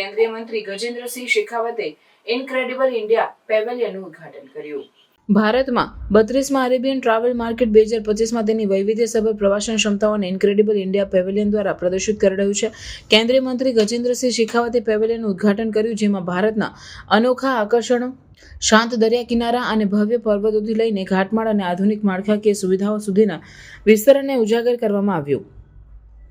કેન્દ્રીય મંત્રી ગજેન્દ્રસિંહ શેખાવતે ઇનક્રેડિબલ ઇન્ડિયા પેવેલિયનનું ઉદ્ઘાટન કર્યું. ભારતમાં બત્રીસમાં અરેબિયન ટ્રાવેલ માર્કેટ બે હજાર પચીસમાં તેની વૈવિધ્યસભર પ્રવાસન ક્ષમતાઓને ઇન્ક્રેડિબલ ઇન્ડિયા પેવેલિયન દ્વારા પ્રદર્શિત કરી રહ્યું છે. કેન્દ્રીય મંત્રી ગજેન્દ્રસિંહ શેખાવતે પેવેલિયનનું ઉદ્ઘાટન કર્યું, જેમાં ભારતના અનોખા આકર્ષણો, શાંત દરિયા કિનારા અને ભવ્ય પર્વતોથી લઈને ઘાટમાળ અને આધુનિક માળખાકીય સુવિધાઓ સુધીના વિસ્તરણને ઉજાગર કરવામાં આવ્યું.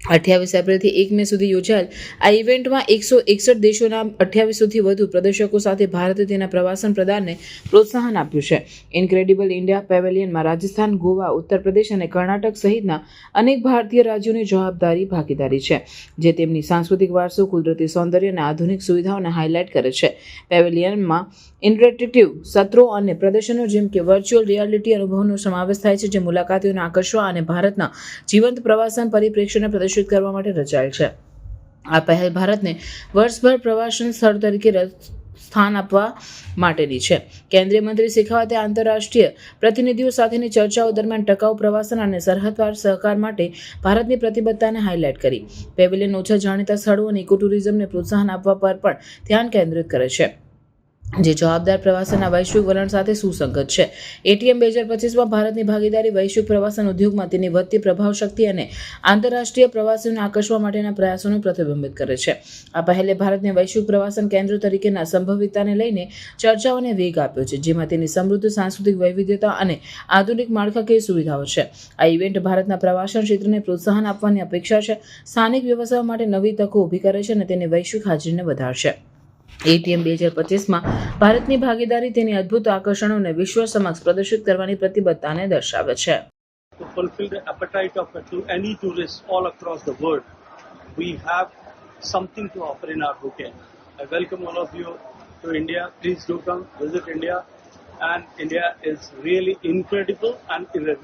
અઠ્યાવીસ એપ્રિલથી એક મે સુધી યોજાયેલ આ ઇવેન્ટમાં એકસો એકસઠ દેશોના અઠ્યાવીસોથી વધુ પ્રદર્શકો સાથે ભારતે તેના પ્રવાસન પ્રદાનને પ્રોત્સાહન આપ્યું છે. ઇન્ક્રેડિબલ ઇન્ડિયા પેવેલિયનમાં રાજસ્થાન, ગોવા ઉત્તર પ્રદેશ અને કર્ણાટક સહિતના અનેક ભારતીય રાજ્યોની જવાબદારી ભાગીદારી છે, જે તેમની સાંસ્કૃતિક વારસો, કુદરતી સૌંદર્ય અને આધુનિક સુવિધાઓને હાઇલાઇટ કરે છે. પેવેલિયનમાં ઇન્ટરેક્ટિવ સત્રો અને પ્રદર્શનો જેમ કે વર્ચ્યુઅલ રિયાલિટી અનુભવનો સમાવેશ થાય છે, જે મુલાકાતીઓને આકર્ષવા અને ભારતના જીવંત પ્રવાસન પરિપ્રેક્ષ્યને પ્રદર્શિત કરવા માટે રચાયેલ છે. આ પહેલ ભારતને વર્ષભર પ્રવાસન સ્થળ તરીકે સ્થાન આપવા માટેની છે. કેન્દ્રીય મંત્રી શેખાવતે આંતરરાષ્ટ્રીય પ્રતિનિધિઓ સાથેની ચર્ચાઓ દરમિયાન ટકાઉ પ્રવાસન અને સરહદવાર સહકાર માટે ભારતની પ્રતિબદ્ધતાને હાઇલાઇટ કરી. પેવેલિયન ઓછા જાણીતા સ્થળો અને ઇકો પ્રોત્સાહન આપવા પર પણ ધ્યાન કેન્દ્રિત કરે છે. જે જવાબદાર પ્રવાસનના વૈશ્વિક વલણ સાથે સુસંગત છે. એટીએમ બે હજાર પચીસમાં ભારતની ભાગીદારી વૈશ્વિક પ્રવાસન ઉદ્યોગમાં તેની વધતી પ્રભાવ શક્તિ અને આંતરરાષ્ટ્રીય પ્રવાસીઓને આકર્ષવા માટેના પ્રયાસોને પ્રતિબિંબિત કરે છે. આ પહેલે ભારતને વૈશ્વિક પ્રવાસન કેન્દ્ર તરીકેના સંભવિતતાને લઈને ચર્ચાઓને વેગ આપ્યો છે, જેમાં તેની સમૃદ્ધ સાંસ્કૃતિક વૈવિધ્યતા અને આધુનિક માળખાકીય સુવિધાઓ છે. આ ઇવેન્ટ ભારતના પ્રવાસન ક્ષેત્રને પ્રોત્સાહન આપવાની અપેક્ષા છે, સ્થાનિક વ્યવસાયો માટે નવી તકો ઊભી કરે છે અને તેની વૈશ્વિક હાજરીને વધારશે. એટીએમ બે હજાર પચીસમાં ભારતની ભાગીદારી તેની અદ્ભુત આકર્ષણોને વિશ્વ સમક્ષ પ્રદર્શિત કરવાની પ્રતિબદ્ધતાને દર્શાવે છે to fulfill the appetite of any tourist all across the world, we have something to offer in our bouquet. I welcome all of you to India. Please do come visit India. And India is really incredible and irresistible.